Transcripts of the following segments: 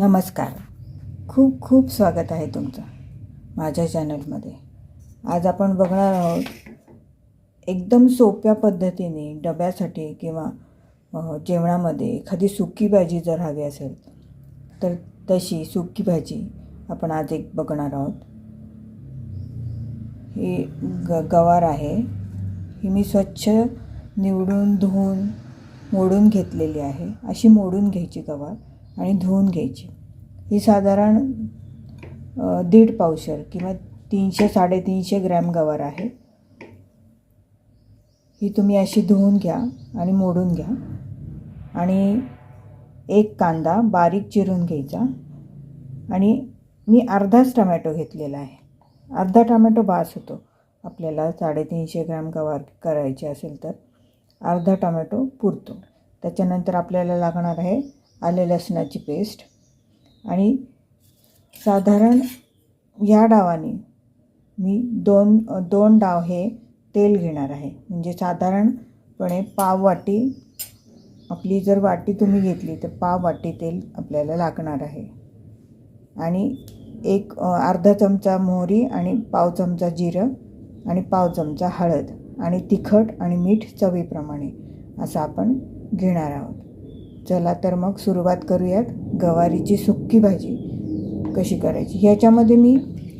नमस्कार. खूप खूप स्वागत आहे तुमचं माझ्या चॅनलमध्ये. आज आपण बघणार आहोत एकदम सोप्या पद्धतीने डब्यासाठी किंवा जेवणामध्ये एखादी सुकी भाजी जर हवी असेल तर तशी सुकी भाजी आपण आज एक बघणार आहोत. ही ग गवार आहे. ही मी स्वच्छ निवडून धुवून मोडून घेतलेली आहे. अशी मोडून घ्यायची गवार. आणि धुवून घ्यायची. ही साधारण दीड पावशर किंवा तीनशे साडेतीनशे ग्रॅम गवार आहे. ही तुम्ही अशी धुवून घ्या आणि मोडून घ्या. आणि एक कांदा बारीक चिरून घ्यायचा. आणि मी अर्धाच टमॅटो घेतलेला आहे. अर्धा टमॅटो बास होतो. आपल्याला साडेतीनशे ग्रॅम गवार करायची असेल तर अर्धा टमॅटो पुरतो. त्याच्यानंतर आपल्याला लागणार आहे आले लसणाची पेस्ट. आणि साधारण या डावाने मी दोन दोन डाव हे तेल घेणार आहे. म्हणजे साधारणपणे पाव वाटी आपली जर वाटी तुम्ही घेतली तर पाव वाटी तेल आपल्याला लागणार आहे. आणि एक अर्धा चमचा मोहरी आणि पाव चमचा जिरं आणि पाव चमचा हळद आणि तिखट आणि मीठ चवीप्रमाणे असं आपण घेणार आहोत. चला तर मग सुरुवात करूयात गवारीची सुक्की भाजी कशी करायची? ह्याच्यामध्ये मी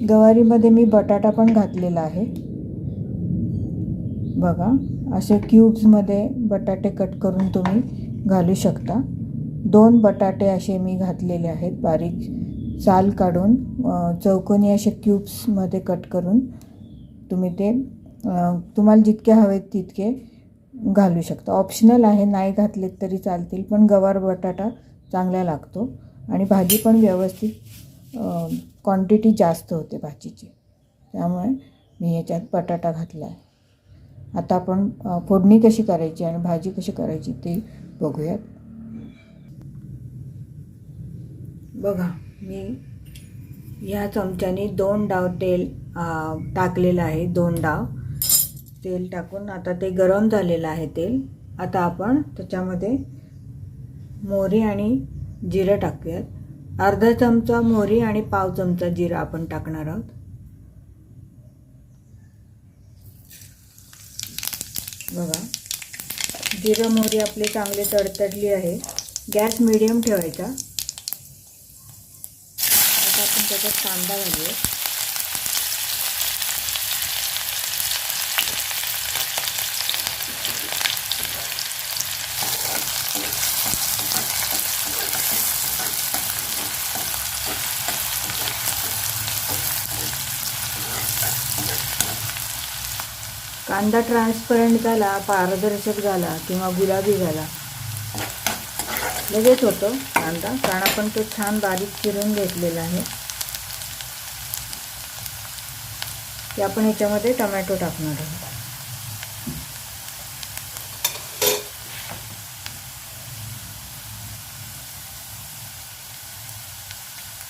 गवारीमध्ये मी बटाटा पण घातलेला आहे. बघा असे क्यूब्समध्ये बटाटे कट करून तुम्ही घालू शकता. दोन बटाटे असे मी घातलेले आहेत बारीक साल काढून चौकोनी असे क्यूब्समध्ये कट करून. तुम्ही ते तुम्हाला जितके हवेत तितके घालू शकता. ऑप्शनल आहे नाही घातलेत तरी चालतील पण गवार बटाटा चांगला लागतो. आणि भाजी पण व्यवस्थित क्वांटिटी जास्त होते भाजीची. त्यामुळे मी याच्यात बटाटा घातला आहे. आता आपण फोडणी कशी करायची आणि भाजी कशी करायची ते बघूयात. बघा मी ह्या चमच्याने दोन डाव तेल टाकलेलं आहे दोन डाव. तेल टाकून आता ते गरम झालेलं आहे तेल. आता आपण त्याच्यामध्ये मोहरी आणि जिरं टाकूयात. अर्धा चमचा मोहरी आणि पाव चमचा जिरा आपण टाकणार आहोत. बघा जिरं मोहरी आपली चांगली तडतडली आहे. गॅस मिडियम ठेवायचा. आता आपण त्याच्यात कांदा घालूया कांदा ट्रान्सपरंट झाला पारदर्शक झाला किंवा गुलाबी झाला. लगेच होतो कांदा. कारण आपण तो छान बारीक चिरून घेतलेला आहे. की आपण याच्यामध्ये टमॅटो टाकणार आहोत.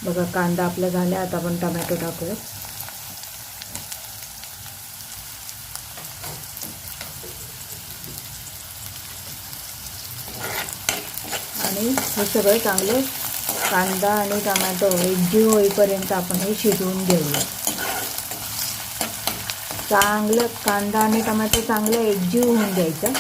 बघा कांदा आपला झाला. आता आपण टमॅटो टाकूया आणि हे सगळं चांगलं कांदा आणि टमॅटो एकजीव होईपर्यंत आपण हे शिजवून घेऊया. चांगलं कांदा आणि टमॅटो चांगलं एकजीव होऊन द्यायचं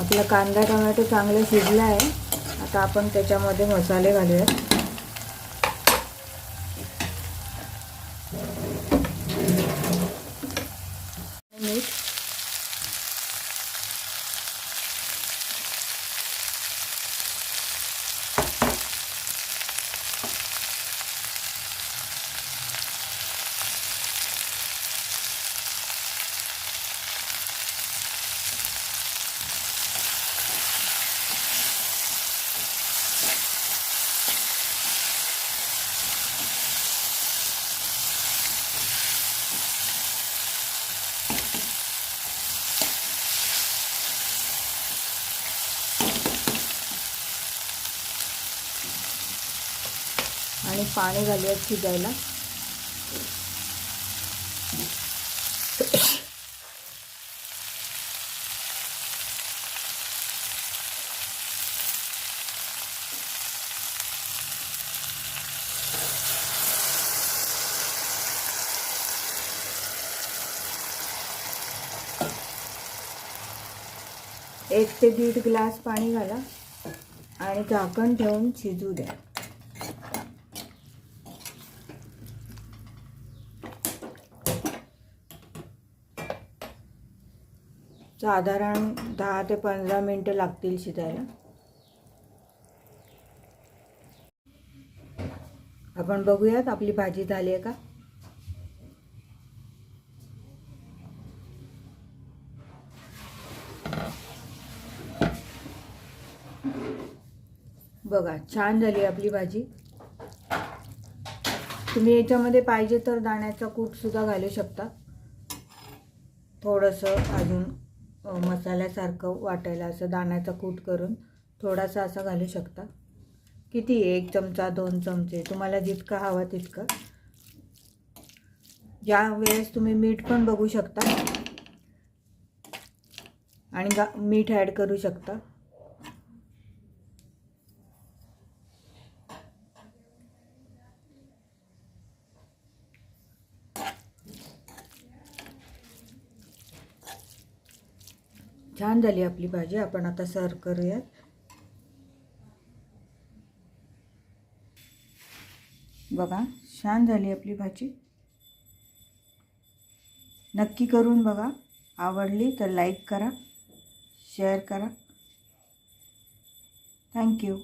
आपला कांदा टमॅटो चांगलं शिजला आहे. आता आपण त्याच्यामध्ये मसाले घालूयात. आणि पाणी घालूयात शिजायला. एक ते दीड ग्लास पाणी घाला आणि झाकण ठेवून शिजू द्या. साधारण दहा ते पंधरा मिनटं लागतील शिजायला. आपण बघूयात आपली भाजी झाली आहे का? बघा छान झाली आपली भाजी. तुम्ही याच्यामध्ये पाहिजे तर दाण्याचा कूटसुद्धा घालू शकता. थोडंसं अजून मसाल्यासारखं वाटायला असं दाण्याचा कूट करून थोडासा असा घालू शकता. किती? एक चमचा दोन चमचे. तुम्हाला जितका हवा तितकं. ज्या वेळेस तुम्ही मीठ पण बघू शकता. आणि गा मीठ ॲड करू शकता. छान झाली आपली भाजी. आपण आता सर्व करूयात. बघा छान झाली आपली भाजी. नक्की करून बघा. आवडली तर लाईक करा शेअर करा. थँक्यू